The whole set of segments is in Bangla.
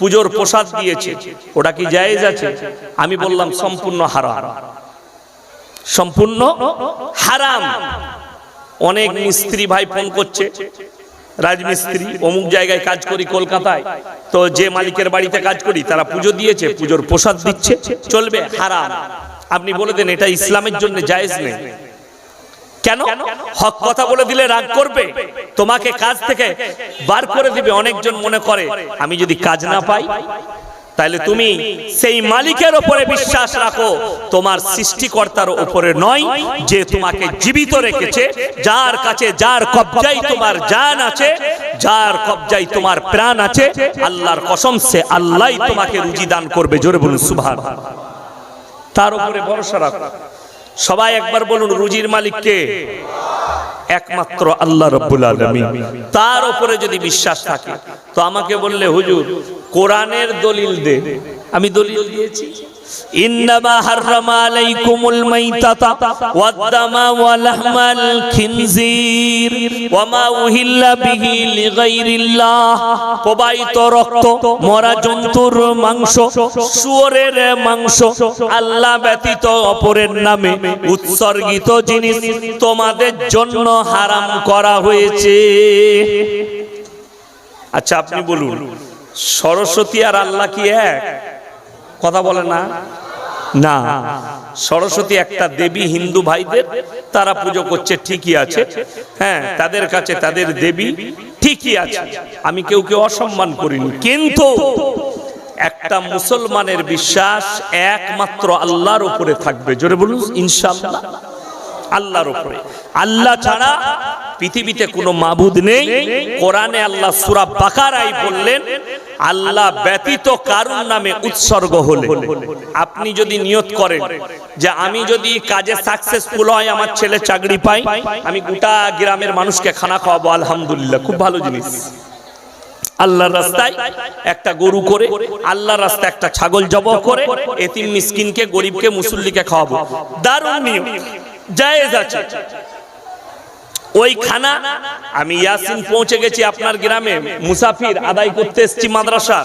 পুজোর প্রসাদ দিয়েছে ওটা কি জায়েজ আছে? আমি বললাম সম্পূর্ণ হারাম। সম্পূর্ণ হারাম। অনেক মিস্ত্রি ভাই ফোন করছে। রাজমিস্ত্রি অমুক জায়গায় কাজ করি কলকাতায়। তো যে মালিকের বাড়িতে কাজ করি তারা পুজো দিয়েছে পুজোর প্রসাদ দিচ্ছে। চলবে হারাম। আপনি বলে দেন এটা ইসলামের জন্য জায়েজ নেই কেন? হক কথা বলে দিলে রাগ করবে? তোমাকে কাজ থেকে বার করে দিবে অনেকজন মনে করে আমি যদি কাজ না পাই তাহলে তুমি সেই মালিকের ওপরে বিশ্বাস রাখো। তোমার সৃষ্টিকর্তার ওপরে নয় যে তোমাকে জীবিত রেখেছে যার কাছে যার কবজাই তোমার জান আছে যার কবজাই তোমার প্রাণ আছে আল্লাহর কসম সে আল্লাহ তোমাকে রুজি দান করবে জোরে বলুন সুবহান তার উপরে ভরসা রাখো। সবাই একবার বলুন, রুজির মালিককে একমাত্র আল্লাহ রব্বুল আলমী তার উপরে যদি বিশ্বাস থাকে, তো আমাকে বললে, হুজুর, কোরআনের দলিল দে। আমি দলিল দিয়েছি। রক্ত, মরা জন্তুর মাংস, শুয়োরের মাংস ব্যতীত অপরের নামে উৎসর্গিত জিনিস তোমাদের জন্য হারাম করা হয়েছে। আচ্ছা আপনি বলুন, সরস্বতী আর আল্লাহ কি এক? কথা বলে না? না। সরস্বতী একটা দেবী হিন্দু ভাইদের, তারা পুজো করছে, ঠিকই আছে। হ্যাঁ তাদের কাছে তাদের দেবী ঠিকই আছে। আমি কেউ কেউ অসম্মান করিনি। কিন্তু একটা মুসলমানের বিশ্বাস একমাত্র আল্লাহর উপরে থাকবে। জোরে বলুন, ইনশাআল্লাহ। আল্লাহর উপরে। আল্লাহ ছাড়া পৃথিবীতে কোনো মাবুদ নেই। কোরআনে আল্লাহ সুরা বাকারায় বললেন, আল্লাহ ব্যতীত কারুর নামে উৎসর্গ হলে। আপনি যদি নিয়ত করেন যে আমি যদি কাজে সাকসেসফুল হয়, আমার ছেলে চাকরি পাই আমি গোটা গ্রামের মানুষকে খানা খাওয়াবো, আলহামদুলিল্লাহ, খুব ভালো জিনিস। আল্লাহর রাস্তায় একটা গরু করে, আল্লাহর রাস্তায় একটা ছাগল জব করে, এতিম মিসকিনকে, গরিবকে, মুসল্লিকে খাওয়াবো। দারুণ নিয়ম। জায়েজ আছে। ওই খানা আমি ইয়াসিন পৌঁছে গেছি আপনার গ্রামে। মুসাফির আদায় করতে এসছি মাদ্রাসা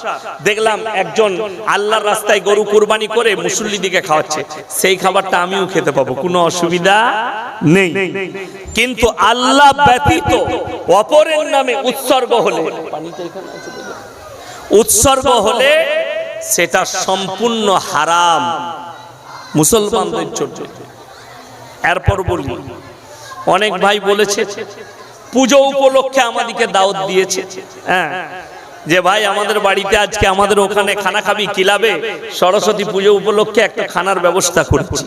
দেখলাম একজন আল্লাহর রাস্তায় গরু কুরবানি করে মুসল্লি দিকে খাওয়াচ্ছে। সেই খাবারটা আমিও খেতে পাবো, কোনো অসুবিধা নেই। কিন্তু আল্লাহ ব্যতীত অপরের নামে উৎসর্গ হলে উৎসর্গ হলে সেটা সম্পূর্ণ হারাম। মুসলমানদের জন্য। এরপর বলি অনেক ভাই বলেছে পুজো উপলক্ষে আমাদেরকে দাওয়াত দিয়েছে। হ্যাঁ যে ভাই আমাদের বাড়িতে আজকে আমাদের ওখানে খানা খাবি কিলাবে সরস্বতী পুজো উপলক্ষে একটা খানার ব্যবস্থা করেছি।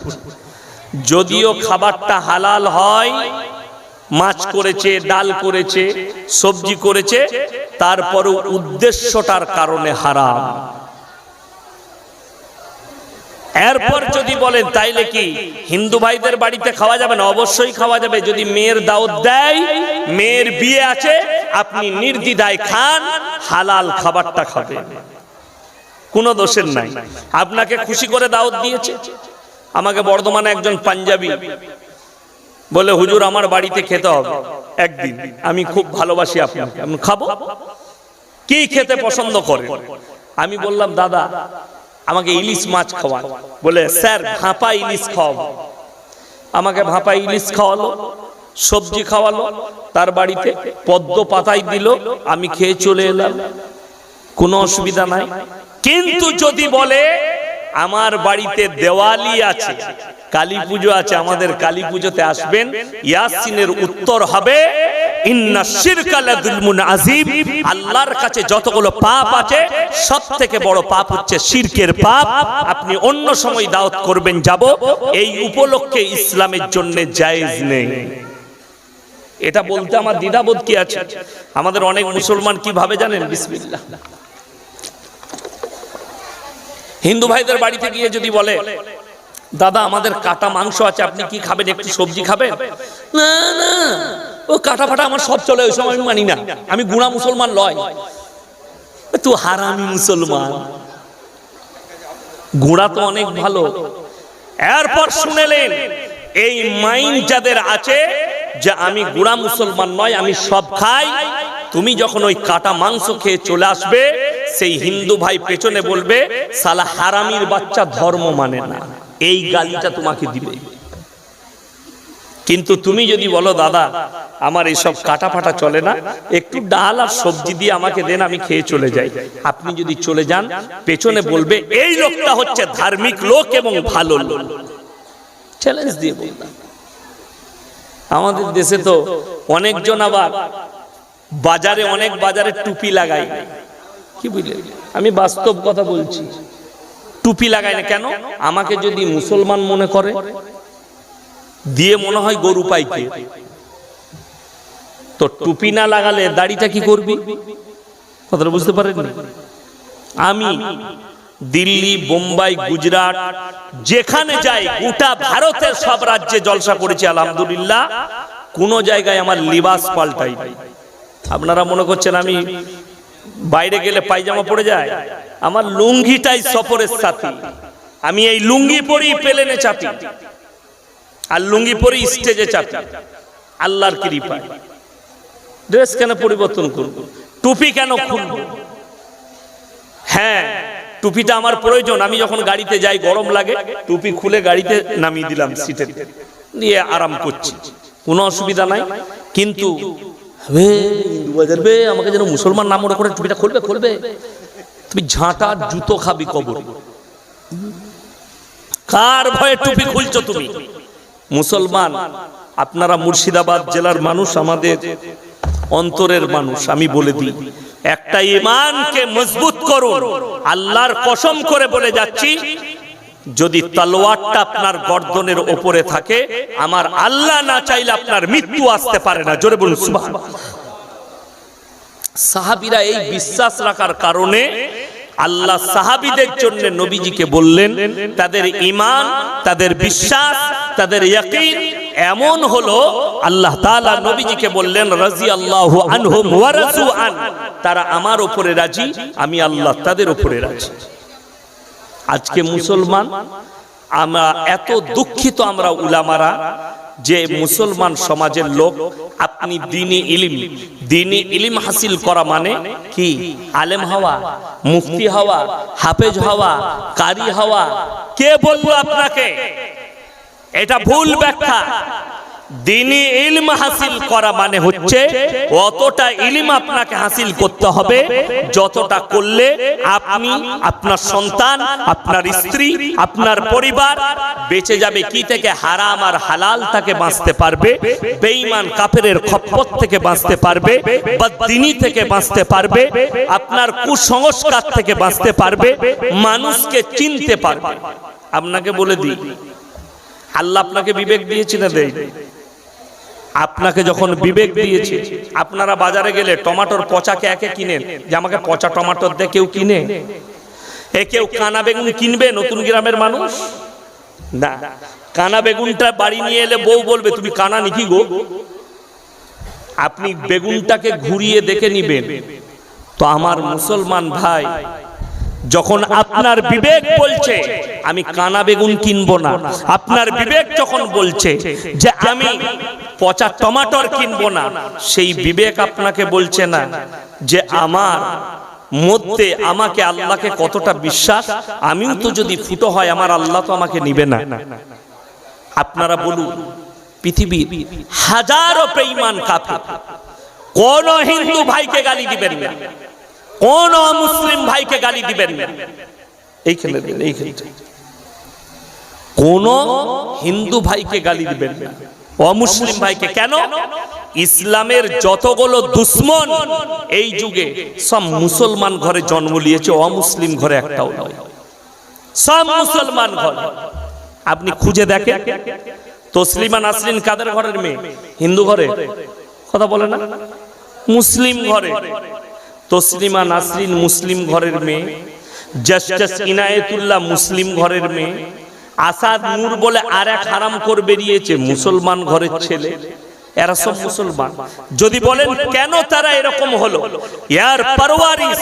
যদিও খাবারটা হালাল হয় মাছ করেছে ডাল করেছে সবজি করেছে তারপরও উদ্দেশ্যটার কারণে হারাম। এরপর যদি বলেন, তাইলে কি হিন্দু ভাইদের বাড়িতে খাওয়া যাবে না? অবশ্যই খাওয়া যাবে। যদি মেয়ের দাওয়াত দেয়, মেয়ের বিয়ে আছে, আপনি নির্দ্বিধায় খান, হালাল খাবারটা খাবেন। কোনো দোষের নাই। আপনাকে খুশি করে দাওয়াত দিয়েছে। আমাকে বর্ধমানে একজন পাঞ্জাবি বলে, হুজুর, আমার বাড়িতে খেতে হবে। একদিন। আমি খুব ভালোবাসি আপনাকে। আমি খাব? কি খেতে পছন্দ করে? আমি বললাম, দাদা আমাকে ইলিশ মাছ খাওয়ান বলে স্যার ভাপা ইলিশ খাওয়াবো। আমাকে ভাপা ইলিশ খাওয়ালো সবজি খাওয়ালো তার বাড়িতে পদ্ম পাতাই দিল আমি খেয়ে চলে এলাম। কোনো অসুবিধা নাই। কিন্তু যদি বলে আমার বাড়িতে দেওয়ালি আছে কালী পুজো আছে আমাদের কালী পুজোতে আসবেন ইয়াসিনের উত্তর হবে ইন্না শিরকা লাযুলমুন আযীম। আল্লাহর কাছে যতগুলো পাপ আছে সব থেকে বড় পাপ হচ্ছে শিরকের পাপ। আপনি অন্য সময় দাওয়াত করবেন যাব, এই উপলক্ষে ইসলামের জন্য জায়েজ নেই। এটা বলতে আমার দ্বিধাবোধ কি আছে? আমাদের অনেক মুসলমান কি ভাবে জানেন? বিসমিল্লাহ। হিন্দু ভাইদের বাড়িতে গিয়ে যদি বলে, দাদা, আমাদের কাটা মাংস আছে, আপনি কি খাবেন? একটু সবজি খাবেন? না না। ও কাটা ফাটা আমার সব চলে, ওই সময় আমি মানি না। আমি গুণা মুসলমান লয়। তুই হারামি মুসলমান। গুণা তো অনেক ভালো। এরপর শুনেলেন, এই মাইন যাদের আছে, যে আমি গুড়া মুসলমান নয়, আমি সব খাই। তুমি যখন ওই কাটা মাংস খেয়ে চলে আসবে, সেই হিন্দু ভাই পেছনে বলবে, সালা হারামির বাচ্চা ধর্ম মানে না। এই গালিটা তোমাকে দিবে। কিন্তু তুমি যদি বলো, দাদা, আমার এইসব কাটা ফাটা চলে না, একটু ডাল আর সবজি দিয়ে আমাকে দেন, আমি খেয়ে চলে যাই। আপনি যদি চলে যান, পেছনে বলবে, এই লোকটা হচ্ছে ধার্মিক লোক এবং ভালো লোক। চ্যালেঞ্জ দিয়ে বললাম আমাদের দেশে তো অনেকজন আবার বাজারে অনেক বাজারে টুপি লাগাই কি বুঝলেন আমি বাস্তব কথা বলছি। টুপি লাগাই না কেন? আমাকে যদি মুসলমান মনে করে দিয়ে মনে হয় গরু পাইকে। তো টুপি না লাগালে দাড়িটা কি করবি? কথাটা বুঝতে পারেননি? আমি দিল্লি, বোম্বাই, গুজরাট, যেখানে যাই, গোটা ভারতের সব রাজ্যে জলসা করেছি, আলহামদুলিল্লাহ। কোন জায়গায় আমার লিবাস পাল্টাই আপনারা মনে করছেন আমি বাইরে গেলে পায়জামা পড়ে যায় আমার লুঙ্গিটাই সফরের সাথী। আমি এই লুঙ্গি পরেই পেলেনে চাপি। আর লুঙ্গি পরেই স্টেজে চাপি। আল্লাহর কৃপায়। ড্রেস কেন পরিবর্তন করব? টুপি কেন খুলব? হ্যাঁ টুপিটা আমার প্রয়োজন। আমি যখন গাড়িতে যাই, গরম লাগে, টুপি খুলে গাড়িতে নামিয়ে দিলাম সিটে নিয়ে আরাম করছি। কোনো অসুবিধা নাই। কিন্তু আমাকে যেন মুসলমান নাম মনে করে টুপিটা খুলবে খুলবে। তুমি ঝাঁটা জুতো খাবি কবর। কার ভয়ে টুপি খুলছো তুমি? মুসলমান, আপনারা মুর্শিদাবাদ জেলার মানুষ, আমাদের অন্তরের মানুষ, আমি বলে দিই, একটা ইমানকে মজবুত করুন, আল্লাহর কসম করে বলে যাচ্ছি, যদি তলোয়ারটা আপনার গর্দনের ওপরে থাকে, আমার আল্লাহ না চাইলে আপনার মৃত্যু আসতে পারে না, জোরে বলুন সাহাবিরা এই বিশ্বাস রাখার কারণে আল্লাহ সাহাবিদের জন্য নবীজিকে বললেন, তাদের ইমান তাদের বিশ্বাস, তাদের ইয়াকিন এমন হলো, আল্লাহ তাআলা নবীজিকে বললেন রাজি আল্লাহ আনহুম ওয়া রাজু আন তারা আমার উপরে রাজি, আমি আল্লাহ তাদের উপরে রাজি। আজকে মুসলমান, আমরা এত দুঃখিত আমরা উলামারা যে মুসলমান সমাজের লোক, আপনি দিনী ইলিম। দিনী ইলিম হাসিল করা মানে কি? আলেম হওয়া, মুফতি হওয়া, হাফেজ হওয়া, কারি হওয়া। কে বলব আপনাকে? এটা ভুল ব্যাখ্যা। দিনী ইলম হাসিল করা মানে হচ্ছে অতটা ইলম আপনাকে হাসিল করতে হবে, যতটা করলে আপনি আপনার সন্তান, আপনার স্ত্রী, আপনার পরিবার বেঁচে যাবে, কি থেকে হারাম আর হালাল তাকে বাঁচতে পারবে, বেঈমান কাফেরের খপ্পত থেকে বাঁচতে পারবে, বদ্দিনী থেকে বাঁচতে পারবে, আপনার কুসংস্কার থেকে বাঁচতে পারবে, মানুষকে চিনতে পারবে। আপনাকে বলে দিই, আল্লাহ আপনাকে বিবেক দিয়েছে না দেয় আপনাকে যখন বিবেক দিয়েছে আপনারা বাজারে গেলে টমাটোর পচাকে একে কিনেন? যে আমাকে পচা টমাটোর দিয়ে কেউ কিনে? এ কেউ কানা বেগুন কিনবে নতুন গ্রামের মানুষ? না। কানা বেগুনটা বাড়ি নিয়ে এলে বউ বলবে তুমি কানা নিকি গো? আপনি বেগুনটাকে ঘুরিয়ে দেখে নিবেন। তো আমার মুসলমান ভাই যখন আপনার বিবেক বলছে আমি কানা বেগুন কিনবো না। আপনার বিবেক যখন বলছে যে আমি পচা টমাটোর কিনবো না সেই বিবেক আপনাকে বলছে না যে আমার মধ্যে আমাকে আল্লাহকে কতটা বিশ্বাস? আমিও তো যদি ফুটো হয় আমার আল্লাহ তো আমাকে নিবে না। আপনারা বলুন পৃথিবীর হাজারো বেঈমান কাফের। কোন হিন্দু ভাইকে গালি দিবেন না। কোন মুসলিম ভাইকে গালি দিবেন এইখানে দিন এইখানে কোন হিন্দু ভাইকে গালি দিবেন না। অমুসলিম ভাইকে কেন? ইসলামের যতগুলো দুশ্মন এই যুগে সব মুসলমান ঘরে জন্ম নিয়েছে অমুসলিম ঘরে একটাও নয়। সব মুসলমান ঘর। আপনি খুঁজে দেখেন? তসলিমা নাসরিন কাদের ঘরের মেয়ে? হিন্দু ঘরে? কথা বলে না? মুসলিম ঘরে। তসলিমা নাসরিন মুসলিম ঘরের মেয়ে জাস্টিস ইনায়েতুল্লাহ মুসলিম ঘরের মেয়ে, আসাদ নূর বলে আর এক হারাম কর বেরিয়েছে মুসলমান ঘরের ছেলে। এরা সব মুসলমান। যদি বলেন কেন তারা এরকম হলো? ইয়ার পারওয়ারিস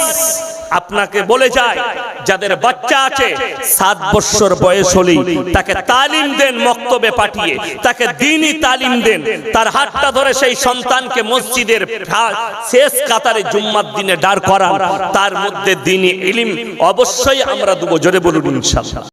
আপনাকে বলে যায় যাদের বাচ্চা আছে সাত বছর বয়স হলেই তাকে তালিম দেন মক্তবে পাঠিয়ে। তাকে দিনই তালিম দেন। তার হাতটা ধরে সেই সন্তানকে মসজিদের শেষ কাতারে জুম্মার দিনে দাঁড় করান। তার মধ্যে দিনই ইলিম। অবশ্যই আমরা দেবো। জোরে বলুন ইনশাআল্লাহ